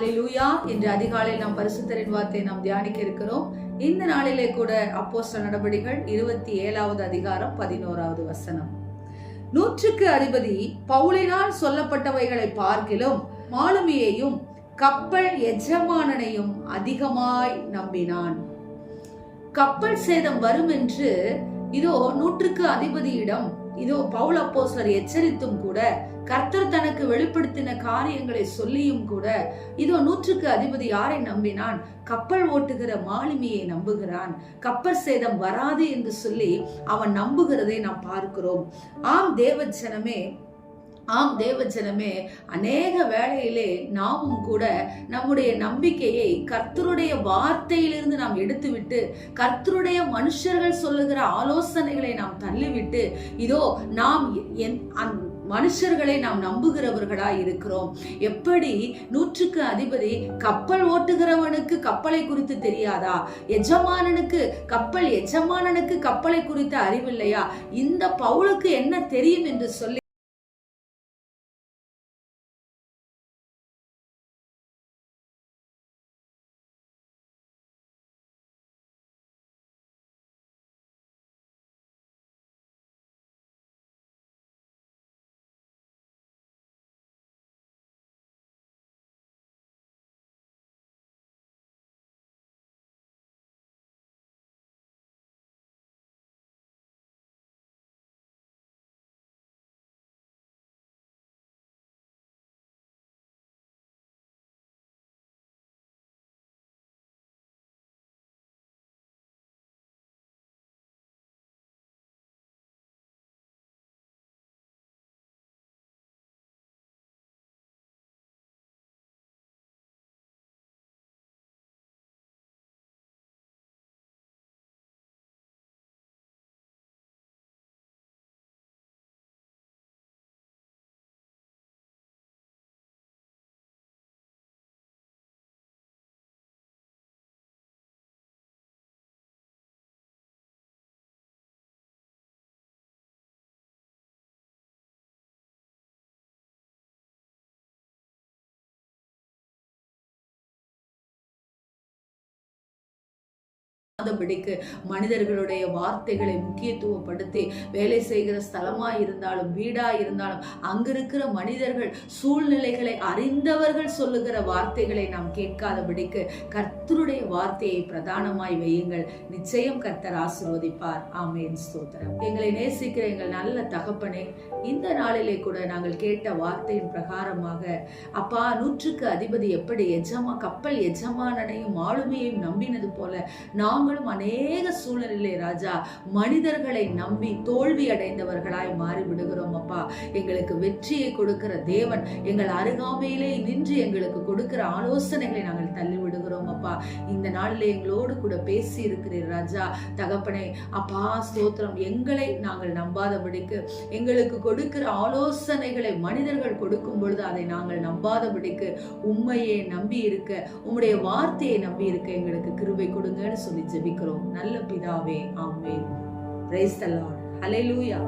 ஹalleluya. இன்று அதிகாலையில் நாம் பரிசுத்தரின் வார்த்தையை நாம் தியானிக்க இருக்கிறோம். இந்த நாளிலே கூட அப்போஸ்தல நடபடிகள் இருபத்தி ஏழாவது அதிகாரம் பதினோராவது வசனம். நூற்றுக்கு அதிபதி பவுலினால் சொல்லப்பட்டவைகளை பார்க்கிலும் மாலுமியையும் கப்பல் எஜமானனையும் அதிகமாய் நம்பினான். கப்பல் சேதம் வரும் என்று இதோ நூற்றுக்கு அதிபதியிடம் இதோ பவுல் அப்போஸ்லர் எச்சரித்தும் கூட கர்த்தர் தனக்கு வெளிப்படுத்தின காரியங்களை சொல்லியும் கூட இதோ நூற்றுக்கு அதிபதி யாரை நம்பினான்? கப்பல் ஓட்டுகிற மாலுமியை நம்புகிறான். கப்பல் சேதம் வராது என்று சொல்லி அவன் நம்புகிறதை நாம் பார்க்கிறோம். ஆம் தேவ ஜனமே ஆம் தேவஜனமே அநேக வேளையிலே நாமும் கூட நம்முடைய நம்பிக்கையை கர்த்தருடைய வார்த்தையிலிருந்து நாம் எடுத்துவிட்டு கர்த்தருடைய மனுஷர்கள் சொல்லுகிற ஆலோசனைகளை நாம் தள்ளிவிட்டு இதோ நாம் என்- அந்- மனுஷர்களை நாம் நம்புகிறவர்களா இருக்கிறோம். எப்படி? நூற்றுக்கு அதிபதி கப்பல் ஓட்டுகிறவனுக்கு கப்பலை குறித்து தெரியாதா? எஜமானனுக்கு கப்பல் எஜமானனுக்கு கப்பலை குறித்த அறிவில்லையா? இந்த பவுலுக்கு என்ன தெரியும் என்று சொல்லி படிக்கு மனிதர்களுடைய வார்த்தைகளை முக்கியத்துவப்படுத்தி வேலை செய்கிற ஸ்தலமா இருந்தாலும் வீடா இருந்தாலும் அங்கிருக்கிற மனிதர்கள் சூழ்நிலைகளை அறிந்தவர்கள் சொல்லுகிற வார்த்தைகளை நாம் கேட்காதபடிக்கு கர்த்தருடைய வார்த்தையை பிரதானமாய் வையுங்கள். நிச்சயம் கர்த்தர் ஆசீர்வதிப்பார். ஆமேன். ஸ்தோத்திரம். எங்களை நேசிக்கிற எங்கள் நல்ல தகப்பனே இந்த நாளிலே கூட நாங்கள் கேட்ட வார்த்தையின் பிரகாரமாக அப்பா நூற்றுக்கு அதிபதி எப்படி எஜமா கப்பல் எஜமானனையும் ஆளுமையையும் நம்பினது போல நாம் நாங்களும் அநேக சூழ்நிலை ராஜா மனிதர்களை நம்பி தோல்வி அடைந்தவர்களாய் மாறி விடுகிறோம் அப்பா. எங்களுக்கு வெற்றியை கொடுக்கிற தேவன் எங்கள் அருகாமையிலே நின்று எங்களுக்கு கொடுக்கிற ஆலோசனைகளை நாங்கள் தள்ளி விடுகிறோம் அப்பா. இந்த நாளில் எங்களோடு கூட பேசி இருக்கிறீர் ராஜா. தகப்பனே அப்பா ஸ்தோத்திரம் எங்களை நாங்கள் நம்பாதபடிக்கு எங்களுக்கு கொடுக்கிற ஆலோசனைகளை மனிதர்கள் கொடுக்கும் பொழுது அதை நாங்கள் நம்பாதபடிக்கு உண்மையை நம்பி இருக்க உம்முடைய வார்த்தையை நம்பி இருக்க எங்களுக்கு கிருபை கொடுங்கன்னு சொல்லி ஜெபிக்கிறோம். நல்ல பிதாவே ஆமே பிரைஸ் தி லார்ட் ஹalleluya